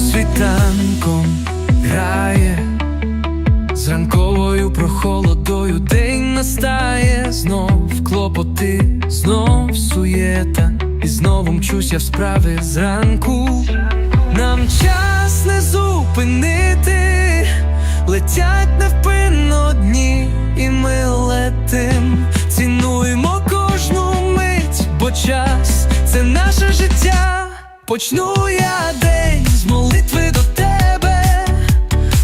Світанком грає, з ранковою прохолодою день настає, знов клопоти, знов суєта, і знову мчусь в справи зранку. Нам час не зупинити, летять невпинно дні, і ми летим, цінуємо кожну мить, бо час це наше життя. Почну я день з молитви до тебе,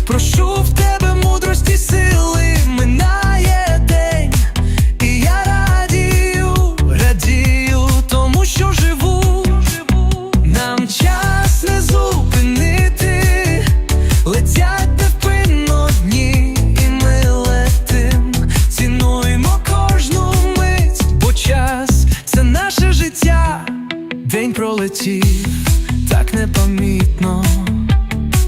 прошу в тебе мудрості сили, минає день, і я радію, радію, тому що живу. Нам час не зупинити, летять невпинно дні, ми летим, цінуємо кожну мить, бо час це наше життя. День пролетів так непомітно,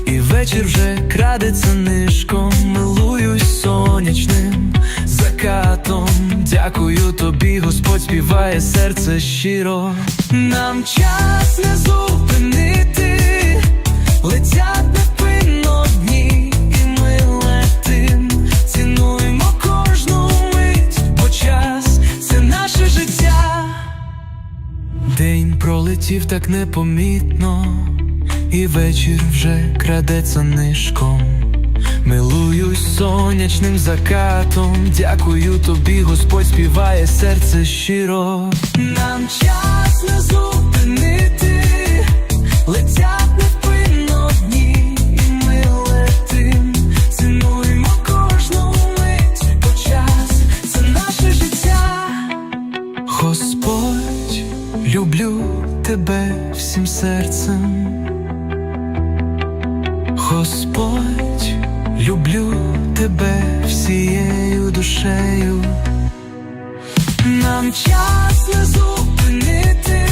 і вечір вже крадеться нишком, милуюсь сонячним закатом. Дякую тобі, Господь співає серце щиро. Нам час не День пролетів так непомітно, і вечір вже крадеться нишком. Милуюсь сонячним закатом, дякую тобі, Господь співає серце щиро. Нам час тебе всім серцем. Господь, люблю тебе всією душею. Нам час не зупинити,